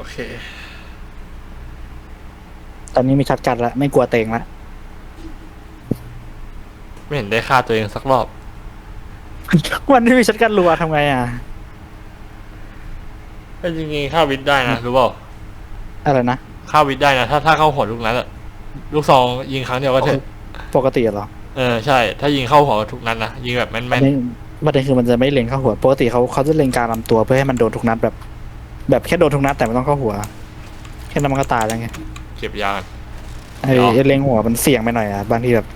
โอเค ตอนนี้มีช็อตกันละไม่กลัวเตงละไม่เห็นได้ฆ่าตัวเองสักรอบ วันที่มีช็อตกันรัวทำไงอะก็จริงๆฆ่าวิทย์ได้นะรู้เปล่าอะไรนะ ฆ่าวิทย์ได้นะ ถ้าถ้าเข้าหัวลูกนั้นอะลูกซองยิงครั้งเดียวก็เถอะปกติเหรอเออใช่ ถ้ายิงเข้าหัวทุกนัดนะยิงแบบแม่ประนเด็นประเด็นคือมันจะไม่เล็งเข้าหัว ปกติเขาเขาจะเล็งกลารลำตัวเพื่อให้มันโดนทุกนัดแบบ แบบแค่โดนทุกนัดแต่ไม่ต้องเข้าหัว แค่นั้นมันก็ตายแล้วไงๆเก็บยากันไอ้เนาะไอ้เล็งหัวมันเสี่ยงไปหน่อยอะบางทีแบบ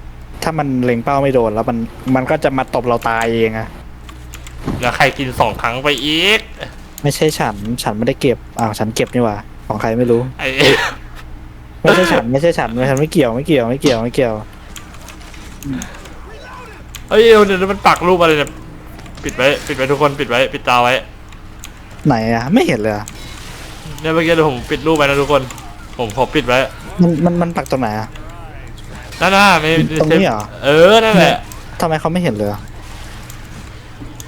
ถ้ามันเล็งเป้าไม่โดนแล้วมันมันก็จะมาตบเราตายเองอะแล้วใครกินสองครั้งไปอีก ไม่ใช่ฉันฉันไม่ได้เก็บอ้าวฉันเก็บนี่หว่าของใครไม่รู้ ไอ้ ไม่ใช่ฉันไม่ใช่ฉันไม่ฉันไม่เกี่ยวไม่เกี่ยวไม่เกี่ยวไม่เกี่ยว เอ้ยเดี๋ยวเดี๋ยวมันปักรูปอะไรเนี่ยปิดไว้ ปิดไว้ทุกคนปิดไว้ ปิดตาไว้ ไหนอะไม่เห็นเลยอะเนี่ยเมื่อกี้เดี๋ยวผมปิดรูปไว้นะทุกคน ผมขอปิดไว้มันมันมันปักตรงไหนอะนั่นน่ะไม่ตรงนี้เหรอเออนั่นแหละทำไมเขาไม่เห็นเลยอะ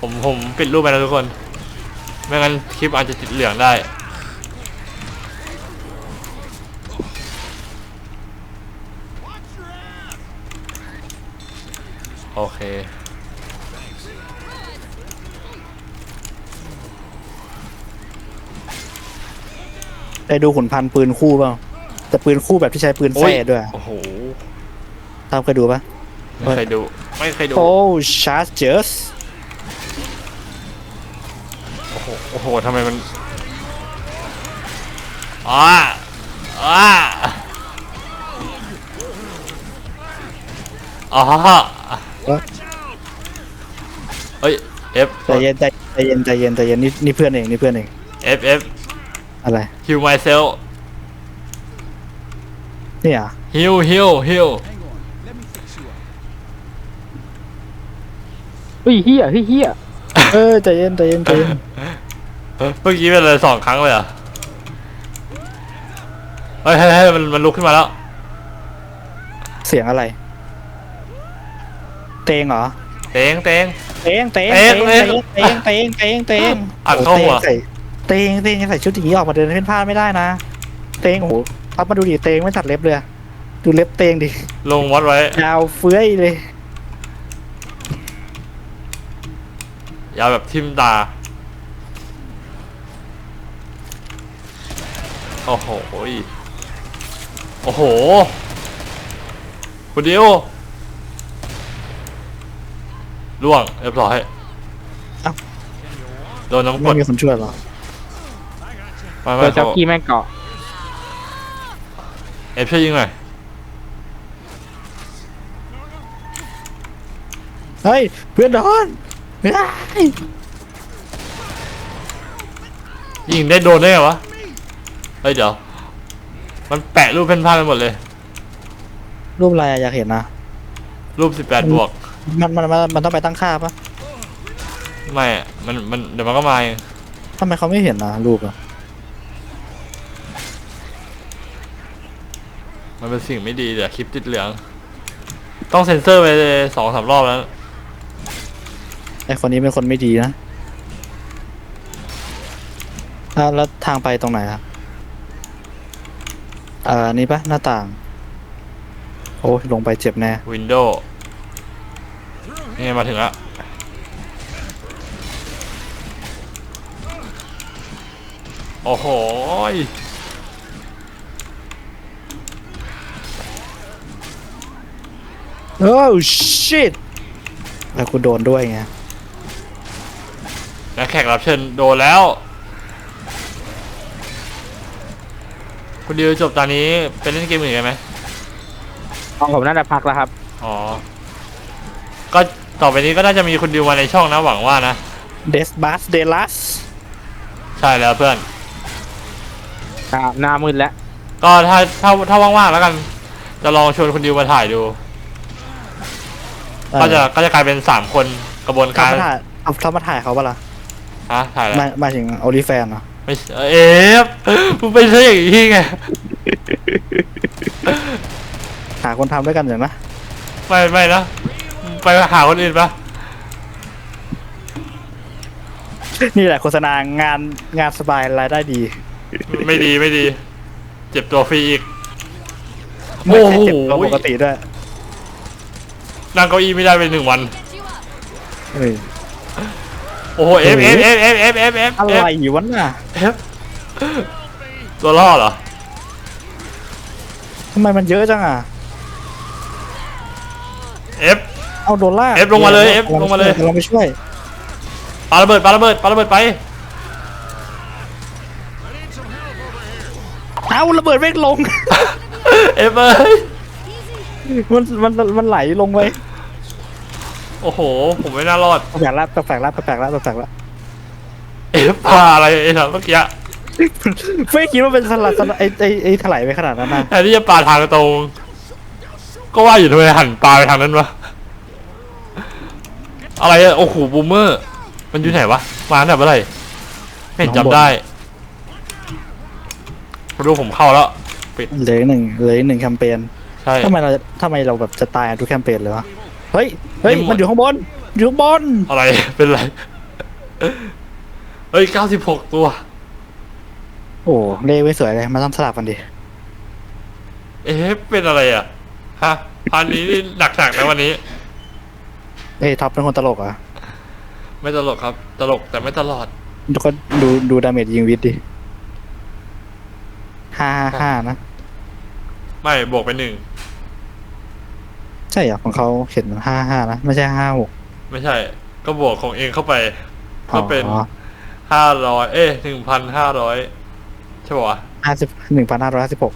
ผมผมปิดรูปไปนะทุกคน ไม่งั้นคลิปอาจจะติดเหลืองได้ โอเค ได้ดูขุนพันธุ์ปืนคู่เปล่าแต่ปืนคู่แบบที่ใช้ปืนโอ้แส้ยด้วยโอ้โหตามเคยดูปะไม่เคยดู ไม่เคยดู โอ้ชาร์จเจสโอ้โหโอ้โหทำไมมันอ้าอ้าอ๋อเฮ้ย F ใจเย็นใจใจเย็นใจเย็นใจเย็นนี่นี่เพื่อนเองนี่เพื่อนเอง F F อะไร heal myself นี่อะ heal heal heal เฮ้ยเฮียเฮ้ยเฮียเออใจเย็นใจเย็นใจเย็นเมื่อกี้เป็นอะไรสองครั้งเลยเหรอะเฮ้ยเฮ้ยเฮ้ยมันมันลุกขึ้นมาแล้ว เสียงอะไร เตงเหรอ เตงเตง เตงเตงเตเตงงเตงเตงเตงเตงอัดเข้าหัวโอ้เตงใส่ เตงเตงใส่ชุดอย่างนี้ออกมาเดินเพ่นพ่านไม่ได้นะ เตงโอ้โหเอามาดูดิเตงไม่ตัดเล็บเลยอะดูเล็บเตงดิลงวัดไว้ ยาวเฟื้อยเลย ยาวแบบทิมตา โอ้โหยโอ้โห คุณดิวล่วงเรียบร้อยเอ้า โดนน้ำกไม่รดมีคนช่วยเหรอ ไม่ตัไม่วจ็อกเขากี้แม่งเกาะเอฟช่วยยิงหน่อยเฮ้ยเพื่อนโดนเฮ้ยยิงได้โดนได้ไงวะเฮ้ยเดี๋ยวมันแปะรูปเพ่นพ่านไปหมดเลย รูปอะไรอะอยากเห็นนะ รูปสิบแปดบวก มันมันมันมันต้องไปตั้งค่าปะไม่อะมันมันเดี๋ยวมันก็มาเองทำไมเขาไม่เห็นนะรูปอะ มันเป็นสิ่งไม่ดีเดี๋ยวคลิปติดเหลือง ต้องเซ็นเซอร์ไปเลยสองสามรอบแล้ว ไอคนนี้เป็นคนไม่ดีนะอ่าแล้วทางไปตรงไหนอะอ่านี่ปะหน้าต่าง โอ้ยลงไปเจ็บแน่ วินโดว์นี่ไงมาถึงแล้วโอ้โห โอ้ shit แล้วกูโดนด้วยไงนักแขกรับเชิญโดนแล้ว คุณดิวจบตอนนี้เป็นเล่นเกมอื่นกันไหมของผมน่าจะพักแล้วครับ อ๋อ ก็ต่อไปนี้ก็น่าจะมีคุณดิวมาในช่องนะหวังว่านะ Des Bus De Las ใช่แล้วเพื่อนอ่าหน้ามืดแล้ว ก็ถ้าถ้าถ้าว่างๆแล้วกัน จะลองชวนคุณดิวมาถ่ายดู ก็จะก็จะกลายเป็นสามคนกระบวนเขาการมาถ่ายเอาเขามาถ่ายเขาปะล่ะฮะถ่ายแล้วหมายหมายถึงโอลิแฟนเหรอไม่ใช่เอฟมึงเป็นซะอย่างนี้ไงหาคนทำด้วยกันอย่างนะไม่ไม่นะไปหาคนอื่นปะนี่แหละโฆษณางานงานสบายรายได้ดี ไม่ดีไม่ดี เจ็บตัวฟรีอีกไม่โอ้ใช่โหเจ็บตัวปกติด้วย นั่งเก้าอี้ไม่ได้เป็นหนึ่งวัน เฮ้ย โอ้โหเอฟเอฟเอฟเอฟเอฟเอฟเอฟอะไรอยู่วะน่ะเอฟตัวล่อเหรอทำไมมันเยอะจังอะ เอฟ เอาโดนลากเอฟลงมาเลยเอฟลงมาเลย เราไปช่วยปาระเบิดปาระเบิดปาระเบิดไปเอาระเบิดแม่งลง เอฟเอ้ยมันมันมันไหลลงไป โอ้โห ผมไม่น่ารอดแปลกละแปลกละแปลกละแปลกละเอฟพาอะไรไอ้สัตว์เมื่อกี้ไม่คิดว่าเป็นสลัดสลัดไอ้ไอ้ไอ้ถลายไปขนาดนั้นนะแทนที่จะปาทางตรง ก็ว่าอยู่ทำไมหันปลาไปทางนั้นวะอะไรอะโอ้โหบูมเมอร์ มันอยู่ไหนวะมาตั้งแต่เมื่อไหร่ไม่เห็นจำได้มาดูผมเข้าแล้วปิดเหลืออกหนึ่งเหลืออกหนึ่งแคมเปญใช่ทำไมเราทำไมเราแบบจะตายทุกแคมเปญเลยวะ เฮ้ย เฮ้ยไม่หมดมันอยู่ข้างบน อยู่ข้างบน อะไร เป็นไร เฮ้ยเก้าสิบหกตัว โอ้เลขไม่สวยเลย มาต้องสลับกันดิ เอ๊ะ เป็นอะไรอะ ฮะพันนี้นี่หนักๆนะวันนี้ เอ้ยท็อปเป็นคนตลกเหรอะ ไม่ตลกครับ ตลกแต่ไม่ตลอด ดูก็ดูดูดาเมจยิงวิทย์ดิห้าห้านะ ไม่บวกไปหนึ่ง ใช่เหรอของเขาเขียนห้าห้านะไม่ใช่ห้าหกไม่ใช่ ก็บวกของเองเข้าไป ก็เป็นอ๋อห้าร้อยเอ๊ะหนึ่งพันห้าร้อยใช่ป่าวะห้าสิบหนึ่งพันห้าร้อยห้าสิบหก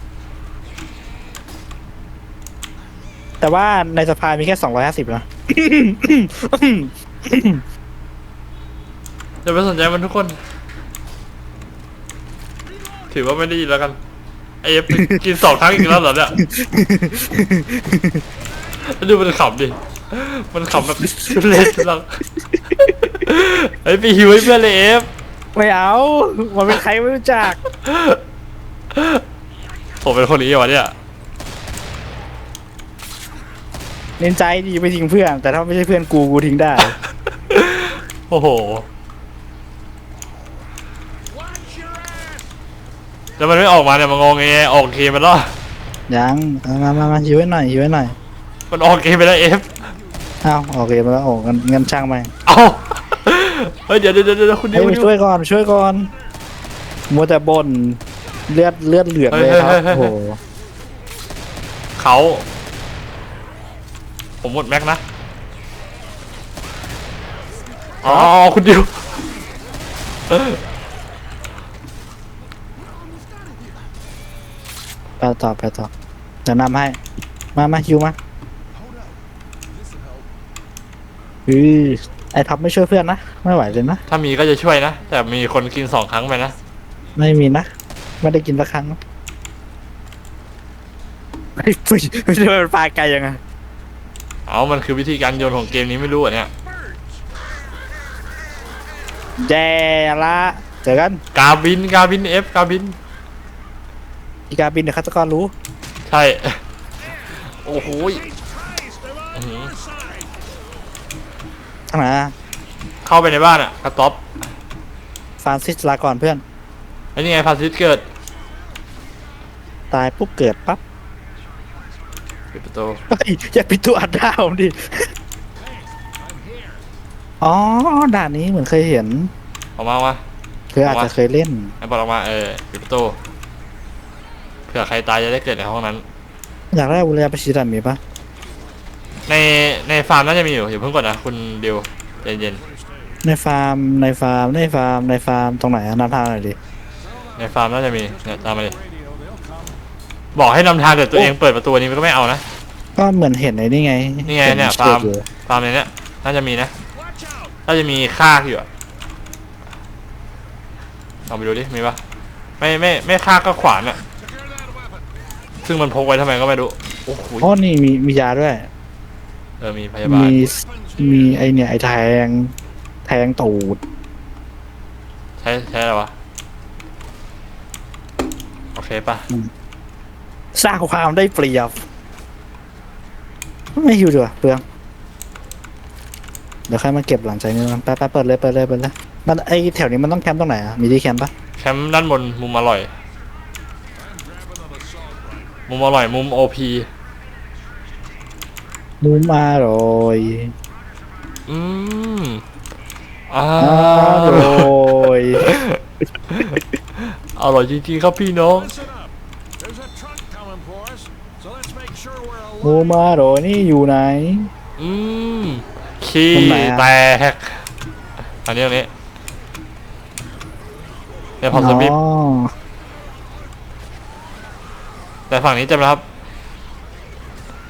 แต่ว่าในสภามีแค่สองร้อยห้าสิบนะอย่าไปสนใจมันทุกคน ถือว่าไม่ได้ยินแล้วกันไอเอฟกินสองครั้งอีกแล้วเหรอเนี่ย ดูมันขำดิ มันขำแบบทุเรศทุลังไอ้ยไปหิวให้เพื่อนเลยเอฟไม่เอา มันเป็นใครไม่รู้จัก ผมเป็นคนนี้วะเนี่ยเน้นใจดีไปทิ้งเพื่อน แต่ถ้าไม่ใช่เพื่อนกูกูทิ้งได้ โอ้โห แล้วมันไม่ออกมาเนี่ยมันงงไงออกเกมไปแล้วยังเอามามามาหิวไว้หน่อยหิวไว้หน่อย มันออกเกมไปแล้วเอฟเอ้าโอเคมาแล้วโอ้งั้นงั้นช่างไปเอาเฮ้ยเดี๋ยวเดี๋ยวเดี๋ยวคุณดิเฮ้ยวคุณไปดิว ช่วยก่อนช่วยก่อนมัวแต่บ่นเลือดเลือดเหลืองเลยครับเฮ้ยเฮ้ยเฮ้ย โอ้โหเขาผมหมดแม็กนะอ๋อคุณดิวไปต่อไปต่อเดี๋ยวนำให้มามาหิวมา อือไอ้ท็อปไม่ช่วยเพื่อนนะ ไม่ไหวเลยนะ ถ้ามีก็จะช่วยนะ แต่มีคนกินสองครั้งไปนะ ไม่มีนะ ไม่ได้กินสักครั้งไอ้ปุ้ยไม่ใช่มันปลาไกลยังไงเอามันคือวิธีการโยนของเกมนี้ไม่รู้อะเนี่ยแย่ละเจอกันกาบินกาบินเอฟกาบิน อีกาบินเดี๋ยวฆาตกรรู้ ใช่ โอ้โหยอื้อหือ ทางไหนอะเข้าไปในบ้านอะกระต๊อบฟรานซิสลาก่อนเพื่อน ไอ้นี่ไงพาซิสเกิดตายปุ๊บเกิดปั๊บปิดประตูเฮ้ยอย่าปิดตัวอัดดาวดิ อ๋อ ด่านนี้เหมือนเคยเห็นออกมาออกมาคืออาจจะเคยเล่น ไอ้บอลออกมาเออปิดประตูเผื่อใครตายจะได้เกิดในห้องนั้น อยากได้บุรยาประชิดันมีปะ ในในฟาร์มน่าจะมีอยู่อย่าเพิ่งกดนะคุณเดียวใจเย็นในฟาร์มในฟาร์มในฟาร์มในฟาร์มตรงไหนอะนำทางหน่อยดิในฟาร์มน่าจะมีเนี่ยตามมาเลยบอกให้นำทางแต่ตัวเองเปิดประตูนี้มันก็ไม่เอานะ ก็เหมือนเห็นไอ้นี่ไงนี่ไงเนี่ยห็ฟาร์มอยู่ฟาร์มในเนี้ยน่าจะมีนะน่าจะมีคากอยู่อะลองไปดูดิมีปะไม่ไม่ไม่คากก็ขวานอะซึ่งมันพกไว้ทำไมก็ไม่รู้โอ้โหอ๋อนี่มีมียาด้วย เออมีพยาบาลมีมีไอเนี่ยไอแทง แทงตูด ใช้ใช้อะไรวะ โอเคปะสร้างความได้เปรียบ ไม่หิวดีกว่าเปลืองเดี๋ยวค่อยมาเก็บหลังจากนี้มันไปไปเปิดเลยเปิดเลยเปิดเลยมันไอแถวนี้มันต้องแคมป์ตรงไหนอะมีที่แคมป์ปะแคมป์ด้านบนมุมอร่อย มุมอร่อยมุมโอพี มุมอร่อยอืมอ่าอร่อยอร่อยจริงๆครับพี่น้อง Listen up. There's a truck coming for us, so let's make sure we're มุ alert. มอร่อยนี่อยู่ไหน อืมขี้ตรงไหนอะ แตก อันนี้อันนี้เนี่ยพอสมิธอ๋อแต่ฝั่งนี้จำไหมครับ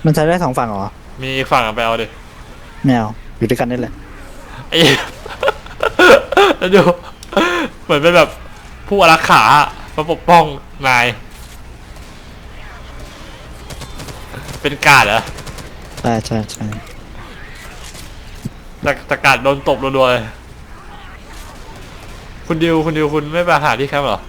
มันใช้ได้สองฝั่งเหรอ มีอีกฝั่งอะไปเอาดิแมวอยู่ด้วยกันนี่แหละไอ้ แล้วดูเหมือนเป็นแบบผู้อารักขาอะมาปกป้องนาย เป็นการดเหรอใช่ใช่ใช่แต่แต่การดโดนตบรัวๆเลยคุณดิวคุณดิวคุณไม่ไปหาที่แคมป์เหรอ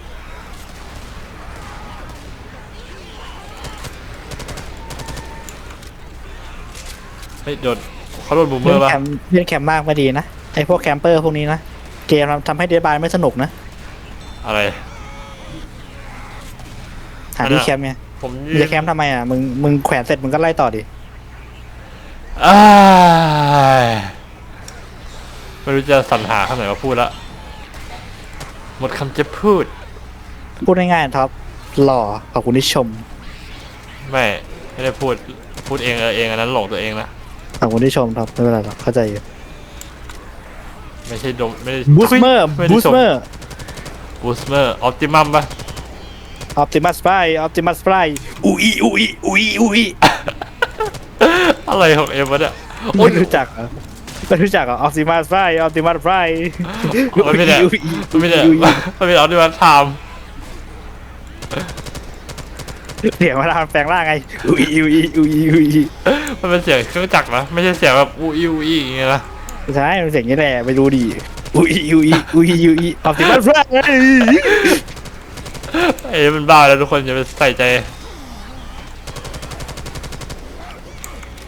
เฮ้ยโดนเขาโดนบูมเมอเล่นร์ป่ะแคมป์เล่นแคมป์มากไม่ดีนะไอพวกแคมเปอร์พวกนี้นะเกมทำให้เดบายไม่สนุกนะอะไร หาที่แคมป์ไงผมมึงจะแคมป์ทำไมอะมึงมึงแขวนเสร็จมึงก็ไล่ต่อดิอ้ายไม่รู้จะสรรหาคำไหนมาพูดละ หมดคำจะพูด พูดง่ายๆท็อปหล่อขอบคุณที่ชม ไม่ ไม่ได้พูด พูดเองเออเองอันนั้นหลงตัวเองนะ ขอบคุณที่ชมท็อปไม่เป็นไรหรอกเข้าใจอยู่ไม่ใช่ดมไม่ได้บูสเมอร์ไม่ได้บูสชเมอร์บูสเมอร์ออปติมัมปะออปติมัสไพรออปติมัสไพรอุ้ยอุ้ยอุ้ยอุ้ยอะไรของเอ็มวะเนี่ยไม่รู้จักเหรอไม่รู้จักเหรอออปติมัสไพรออปติมัสไพรมันไม่ได้มันไม่ได้มันไม่ได้ออปติมัสไทม์ เสียงเวลามันแปลงร่างไงอุ้ยอุ้ยอุ้ยอุ้ยมันเป็นเสียงเครื่องจักรนะไม่ใช่เสียงแบบอูอีอูอีอย่างเงี้ยนะใช่มันเสียงนี้แหละไปดูดิอุ้ยอุ้ยอุ้ยอุ้ยออปติมัสไพรเอ้ยมันบ้าแล้วทุกคนอย่าไปใส่ใจ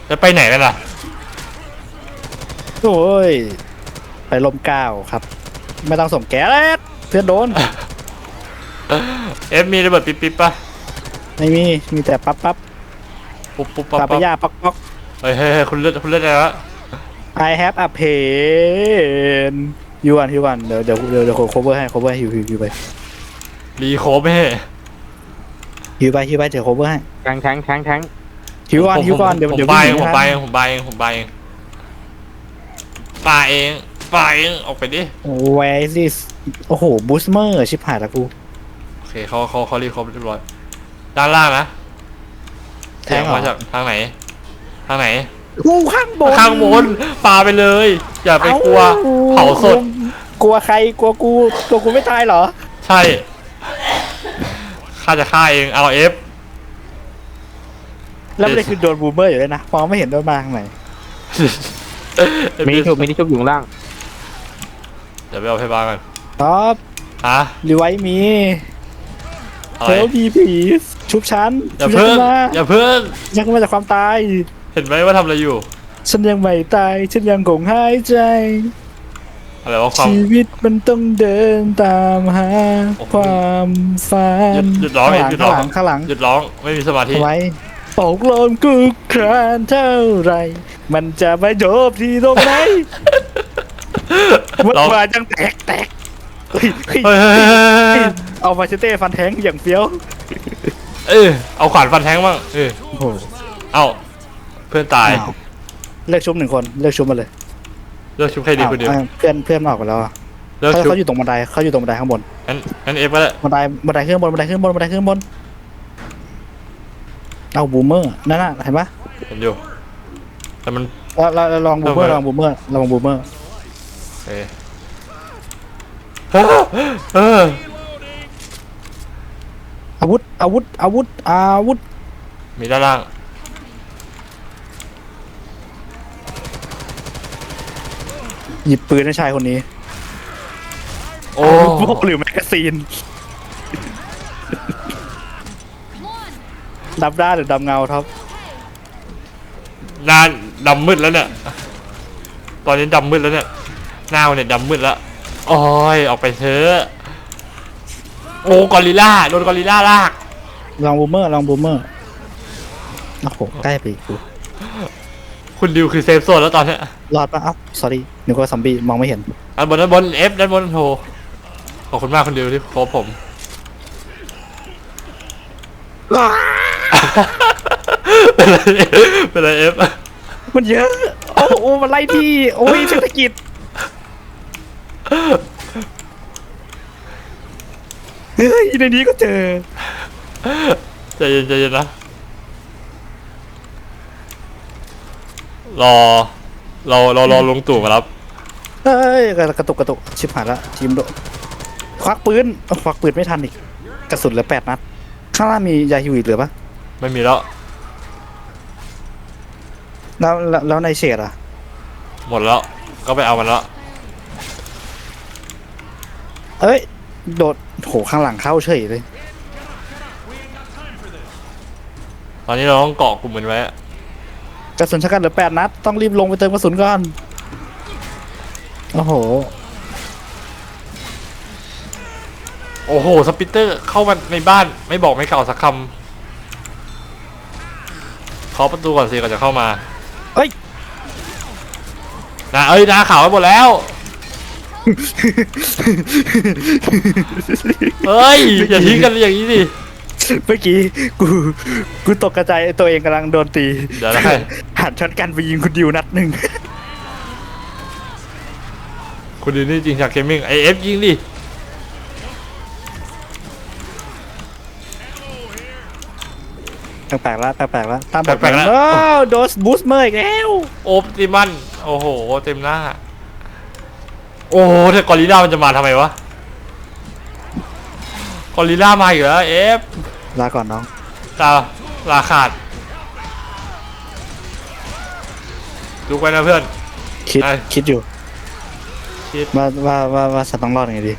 จะไปไหนกันล่ะโอ้ยไปลมเกล้าวครับ ไม่ต้องส่งแก๊สเพื่อนโดน เอฟมีระเบิดปิ๊บปิ๊บปะ ไม่มี มีแต่ปั๊บปั๊บปุ๊บปุ๊บปั๊บปาปปั๊บยาป๊อกป๊อกเฮ้ยเฮ้ยเฮ้ยคุณเลือดคุณเลือดอะไรวะ I have a pain ยูวันยูวันเดี๋ยวเดี๋ยวเดี๋ยวเดี๋ยวโคเวอร์ให้โคเวอร์ให้ยูยูยูไปรีโคบไม่ให้ยูไปยูไปเดี๋ยวโคเวอร์ให้แทงแทงแทงแทงยูก่อนผมยูก่อนเดี๋ยวผมเดี๋ยวไปวิ่เองงผมนะไปเองผมไปเองผมไปเองปาเองปาเองออกไปดิแวร์ซิสโอ้โหบูสเมอร์ชิบหายละกู โอเคเขาเขาเขารีโคบเรียบร้อย ด้านล่างนะแทเสียงงเหรอมาจากทางไหน ทางไหน กูข้างบนข้างบนปาไปเลย อย่าไปกลัวอ้เผาสด กลัวใครกลัวกูกลัวกูไม่ตายเหรอ ใช่ ข้าจะฆ่าเอง เอาเอฟ แล้วไม่ได้คือโดนบูมเมอร์อยู่เลยนะมองไม่เห็นโดนมาทางไหนมีที่ชุบมีที่ชุบอยู่ข้างล่าง เดี๋ยวไปเอาพยาบาลกัน ท็อปฮะ รีไว้มีอะไรเฮลพีผี ชุบฉันอย่าชุบเพิ่งฉันมาอย่าเพิ่งฉันขึ้นมาจากความตาย เห็นไหมว่าทำอะไรอยู่ ฉันยังไม่ตาย ฉันยังคงหายใจ อะไรว่าความชีวิตมันต้องเดินตามหาโอ้โหความฝัหยุนดหยุดร้องข้างหลังหยุดร้ข้าองงหลังข้างหลังหยุดร้องไม่มีสมาธิทำไมตกลมกุกครานเท่าไหรมันจะไปจบที่ตรงไหนมันร้อง มาจังแตกแตกเฮ้ยเฮ้ยเฮ้ยเฮ้ยเฮ้ยเฮ้ยเอามาเชเต้ฟันแทงอย่างเฟี้ยว เออเอาขวานฟันแทงบ้างเออโอ้โหเอาเพื่อนตายอ้าวเลือกชุบหนึ่งคนเลือกชุบมาเลยเลือกชุบใครดีคนเดียวอ้าวเพื่อนเพื่อนออกไปแล้วอะเลือกเขาชุบเขาอยู่ตรงบันไดเขาอยู่ตรงบันไดข้างบนงั้นงั้นเอฟก็ได้บันไดบันไดขึ้นบนบันไดขึ้นบนบันไดขึ้นบนเอาบูมเมอร์นั่นน่ะเห็นปะเห็นอยู่แต่มัน เราเราเราลองบูมเมอร์ทำไมลองบูมเมอร์ลองบูมเมอร์เออเออ อาวุธ อาวุธ อาวุธ อาวุธ มีด้านล่าง หยิบปืนให้ชายคนนี้โอ้พวกหรือแมกกาซีนดับด้าหรือดำเงาท็อปนานดำมืดแล้วเนี่ย ตอนนี้ดำมืดแล้วเนี่ยหน้าเนี่ยดำมืดแล้วโอ้ยออกไปเถอะ โอ้กอริลล่าโดนกอริลล่าลาก ลองบูมเมอร์ลองบูมเมอร์โอ้โหใกล้ไปอีกกูคุณดิวคือเซฟโซนแล้วตอนเนี้ยรอดปะเอ้า sorry นึกว่าซอมบี้มองไม่เห็นด้านบนด้านบนเอฟด้านบนโทรขอบคุณมากคุณดิวที่โคบผม เป็นไรเป็นไรเอฟมันเยอะ โอ้โหมันไล่ที่ โอ้ยเศรษฐกิจ เฮ้ยในนี้ก็เจอ ใจเย็นใจเย็นนะ รอรอรอรอลงตู่มารับ เฮ้ยกระตุกกระตุกชิบหายละทีมโดนควักปืนเอ้าควักปืนไม่ทันอีก กระสุนเหลือแปดนัด ข้างล่างมียาฮิวอีกเหลือปะไม่มีแล้ว แล้วแล้วแล้วในเฉดอะหมดแล้ว ก็ไปเอามันแล้ว เอ้ย โดด โหข้างหลังเข้าเฉยเลย ตอนนี้เราต้องเกาะกลุ่มมันไว้กระสุนชะกันเหลือแปดนัด ต้องรีบลงไปเติมกระสุนก่อน โอ้โห โอ้โห สปิตเตอร์เข้ามาในบ้านไม่บอกไม่กล่าวสักคำเคาะประตูก่อนสิก่อนจะเข้ามา เอ้ย นะเอ้ยนาข่าวไปหมดแล้ว เฮ้ยอย่าทิ้งกันอย่างนี้สิเมื่อกี้กูกูตกกระจายตัวเองกำลังโดนตีเดี๋ยวนะหันช็อตกันไปยิงคุณดิวนัดหนึ่งคุณดูนี่จริงจากเกมมิ่งไอเอฟยิงดิแปลกๆแล้วแปลกๆแล้วตามบทแปลกๆแล้วโอ้โดสบูสเมอร์อีกแล้วโอปติมัน โอ้โห เต็มหน้า โอ้โหแต่กอริลล่ามันจะมาทำไมวะกอริลล่ามาอีกแล้วเอฟลาก่อนน้องตาลาขาดลุกไว้นะเพื่อน คิดไอ้ คิดอยู่คิดว่าว่าว่าว่าฉันต้องรอดยังไงดี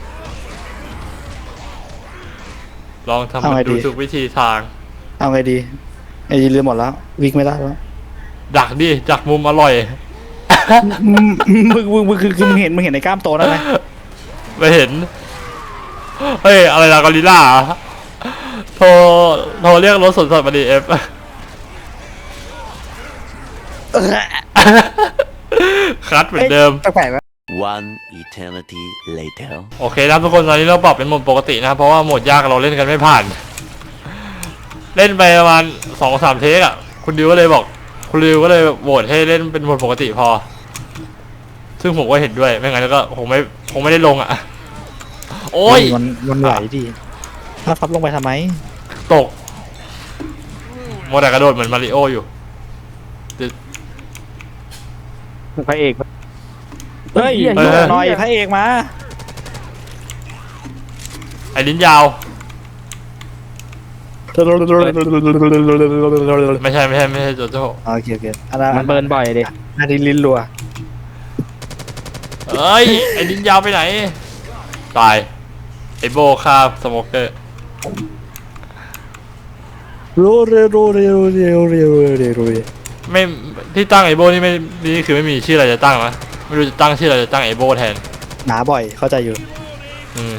ลองทำเอามันไงดีดูทุกวิธีทาง เอาไงดีไอ้ยีเรือหมดแล้ววิ่งไม่ได้แล้วดักดิดักมุมอร่อย มึงมึงมึงมึงคือคือมึงเห็นมึงเห็นในกล้ามโตนั่นไหมไม่เห็น เฮ้ย อะไรล่ะกอริลล่าโทรโทรเรียกรถสดๆมาดิเอฟคัดเหมือนเดิม แปลกๆแล้ว One eternity later. โอเคนะครับทุกคนตอนนี้เราปรับเป็นโหมดปกตินะครับเพราะว่าโหมดยากเราเล่นกันไม่ผ่าน เล่นไปประมาณสองสามเทคอะ คุณดิวก็เลยบอก คุณดิวก็เลยโหวตให้เล่นเป็นโหมดปกติพอ ซึ่งผมก็เห็นด้วย ไม่งั้นก็คงไม่คงไม่ได้ลงอะ โอ้ย มันมันไหวดีถ้าพับลงไปทำไม ตกโมวแต่กระโดดเหมือนมาริโออยู่พระเอก เฮ้ยเฮ้ยหน่อยพระเอกมา ไอ้ลิ้นยาว ไม่ใช่ไม่ใช่ไม่ใช่โจโจ้โอเคโอเคอันนั้นมันเบิร์นบ่อยดิ อันนี้ลิ้นรัว เอ้ย ไอ้ลิ้นยาวไปไหน ตาย ไอ้โบคาบสโมเกอร์โรเรโรเรโรเรโรเรโรเรโรเรไม่ที่ตั้งไอโบนี่ไม่นี่คือไม่มีชื่ออะไรจะตั้งนะไม่รู้จะตั้งชื่ออะไรจะตั้งไอโบแทน หนาบ่อยเข้าใจอยู่ อืม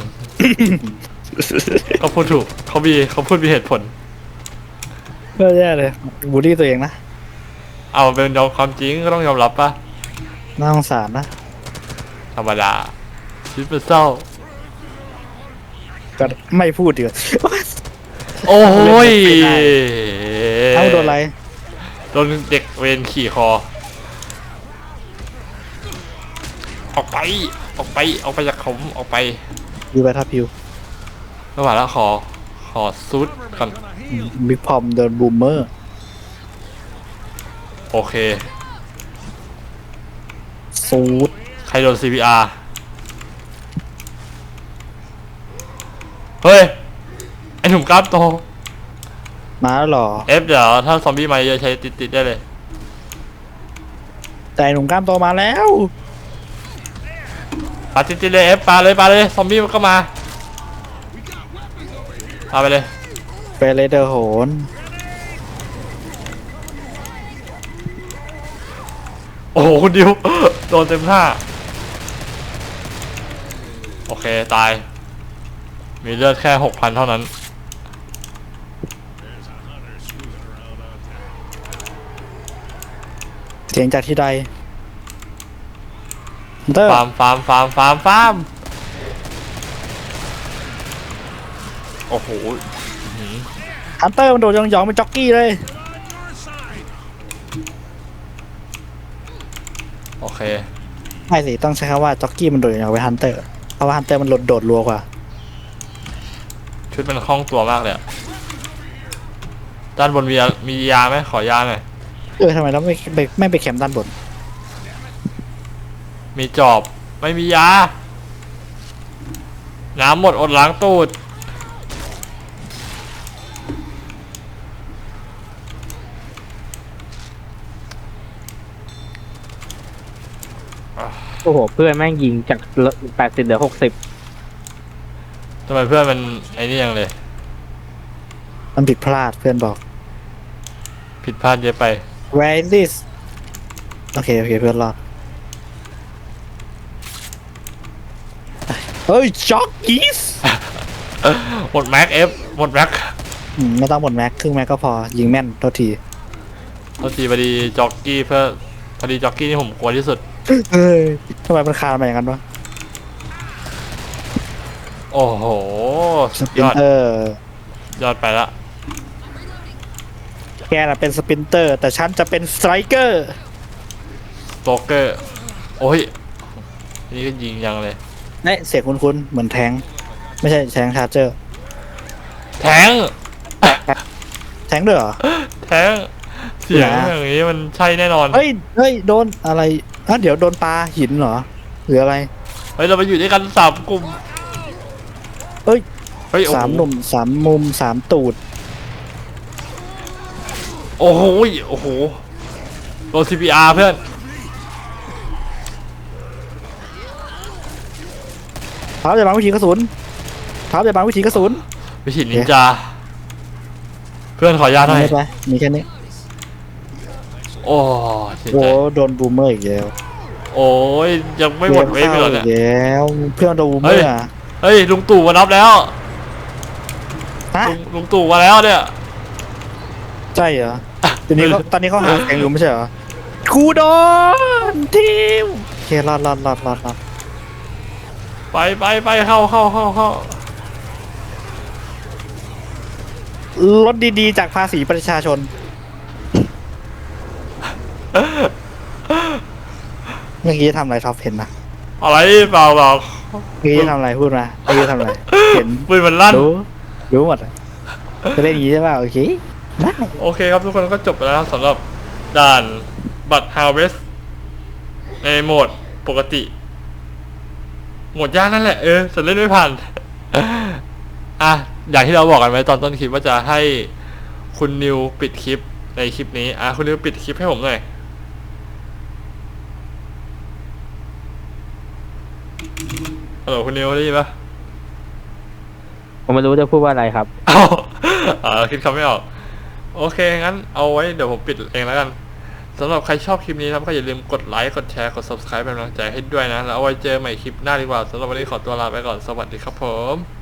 เขาพูดถูกเขามีเขาพูดมีเหตุผลก็แย่เลยบูลลี่ตัวเองนะ เอาเป็นยอมความจริงก็ต้องยอมรับปะน่าสงสารนะ ธรรมดาชีวิตเป็นเศร้า ก็ไม่พูดดีกว่าโอ้ยเอ้าโดนอะไรโดนเด็กเวรขี่คอ ออกไป ออกไป ออกไปจากผมออกไปอยู่ไปทับพิวระหว่างแล้วขอ ขอซูดก่อนบิ๊กพอมโดนบูมเมอร์ โอเคซูดใคร โดน CPR เฮ้ย ไอหนุ่มกล้ามโต มาแล้วเหรอ เอฟเดี๋ยวถ้าซอมบี้มาเยอะใช้ติดๆได้เลย แต่หนุ่มกล้ามโตมาแล้ว ปาติดๆเลยเอฟปาเลยปาเลยซอมบี้มันก็มาปาไปเลยเปเลเดอร์โหน โอ้โหคุณดิว โดนเต็มหน้า โอเค ตายมีมีเลือดแค่หกพันเท่านั้น เสียงจากที่ใดฮันเตอร์ฟาร์มฟาร์มฟาร์มฟาร์มฟาร์มโอ้โหฮันเตอร์มันโดดยองๆเป็นจ็อกกี้เลย โอเค ไม่สิ ต้องใช้คำว่าจ็อกกี้มันโดดยองๆเป็นฮันเตอร์ เพราะว่าฮันเตอร์มันโดดโดดรัวกว่า ชุดมันคล่องตัวมากเลยอะด้านบนมียามียาไหมขอยาหน่อยเออทำไมเราไม่ไม่ไม่ไปแคมป์ด้านบน มีจอบ ไม่มียา น้ำหมดอดล้างตูด โอ้โห เพื่อนแม่งยิงจากแปดสิบเหลือหกสิบทำไมเพื่อนมันไอ้นี่ยังเลย มันผิดพลาดเพื่อนบอก ผิดพลาดเยอะไป where is this โอเค โอเค เพื่อนรอดเฮ้ยจ็อกกี้หมดแม็กเอฟหมดแม็กไม่ต้องหมดแม็กครึ่งแม็กก็พอ ยิงแม่นโทษทีบางทีพอดีจ็อกกี้เพื่อพอดีจ็อกกี้นี่ผมกลัวที่สุด เฮ้ยทำไมมันคานมาอย่างนั้นวะโอ้โหสสุดปิยนอดเตอร์ยอดไปละแกน่ะเป็นสปินเตอร์ แต่ฉันจะเป็นสไตรเกอร์สโตเกอร์โอ้ยนี่ก็ยิงยังเลยเนี่ยเสียงคุ้นๆเหมือนแทงไม่ใช่แทงชาร์เจอร์ แทงแทงด้วยเหรอ แทงเสียงนะอย่างนี้มันใช่แน่นอนเฮ้ย เฮ้ย โดนอะไร อะเดี๋ยวโดนปลาหินเหรอหรืออะไร เฮ้ยเราไปอยู่ด้วยกันสามกลุ่มเอ้ย เฮ้ยโอ้โสามหนุ่มสามมุมสามตูด โอ้โหโอ้โหโดน CPR เพื่อนเท้าจะบางวิธีกระสุนเท้าจะบางวิธีกระสุนวิถีนินจาเพื่อนขอยาหน่อยไม่ไปมีแค่นี้ โอ้เสียโอ้ใจโดนบูมเมอร์อีกแล้วโอ้ยยังไม่หมดเวฟเลยเหรอเนี่ยกแล้วเพื่อนโดนบูมเมอเฮ้ยร์อะเฮ้ยลุงตู่มารับแล้วฮะลุงลุงตู่มาแล้วเนี่ย ใช่เหรอตอนนี้เขาตอนนี้เขาหาแข่งอยู่ไม่ใช่เหรอกูโดนทีมโอเครอดรอดรอดรอดรอดไปไปไปเข้าเข้าเข้าเข้ารถดีๆ จากภาษีประชาชน เมื่อกี้ทำอะไรท็อปเห็นนะอะไรเปล่าเปล่าเมื่อกี้ทำอะไรพูดมาเมื่อกี้ทำอะไรเห็นปืนมันลั่น รู้รู้หมดอะจะเล่นอย่างนี้ใช่ป่ะโอเคได้โอเคครับทุกคนก็จบไปแล้วสำหรับด่านบัตรฮาวเวสในโหมดปกติ โหมดยากนั่นแหละ เออฉันเล่นไม่ผ่าน อะ อย่างที่เราบอกกันไว้ตอนต้นคลิปว่าจะให้คุณนิวปิดคลิปในคลิปนี้ อะ คุณนิวปิดคลิปให้ผมหน่อย ฮัลโหลคุณนิวได้ยินปะผมไม่รู้จะพูดว่าอะไรครับ เอาอ่าคิดคำไม่ออก โอเค งั้นเอาไว้เดี๋ยวผมปิดเองแล้วกันสำหรับใครชอบคลิปนี้นะครับก็อย่าลืมกดไลค์ กดแชร์ กด subscribe เป็นกำลังใจให้ด้วยนะ แล้วเอาไว้เจอใหม่คลิปหน้าดีกว่าสำหรับวันนี้ขอตัวลาไปก่อน สวัสดีครับผม